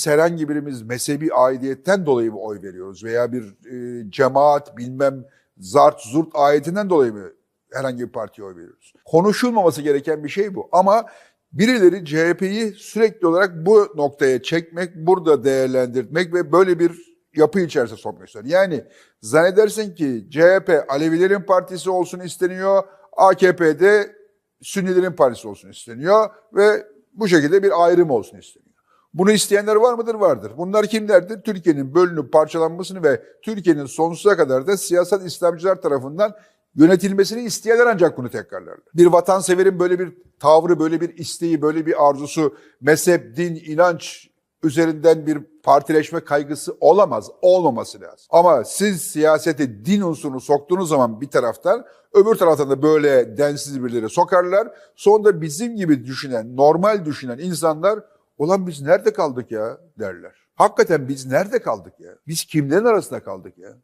biz herhangi birimiz mezhebi aidiyetten dolayı mı oy veriyoruz veya bir e, cemaat bilmem zart zurt ayetinden dolayı mı herhangi bir partiye oy veriyoruz? Konuşulmaması gereken bir şey bu ama birileri CHP'yi sürekli olarak bu noktaya çekmek, burada değerlendirmek ve böyle bir yapı içerisine istiyor. Yani zannedersin ki CHP Alevilerin partisi olsun isteniyor, AKP'de Sünnilerin partisi olsun isteniyor ve bu şekilde bir ayrım olsun isteniyor. Bunu isteyenler var mıdır? Vardır. Bunlar kimlerdir? Türkiye'nin bölünüp parçalanmasını ve Türkiye'nin sonsuza kadar da siyasal İslamcılar tarafından yönetilmesini isteyenler ancak bunu tekrarlarlar. Bir vatanseverin böyle bir tavrı, böyle bir isteği, böyle bir arzusu, mezhep, din, inanç üzerinden bir partileşme kaygısı olamaz, olmaması lazım. Ama siz siyasete din unsurunu soktuğunuz zaman bir taraftan, öbür taraftan da böyle densiz birileri sokarlar. Sonra bizim gibi düşünen, normal düşünen insanlar, olan biz nerede kaldık ya derler. Hakikaten biz nerede kaldık ya? Biz kimlerin arasında kaldık ya?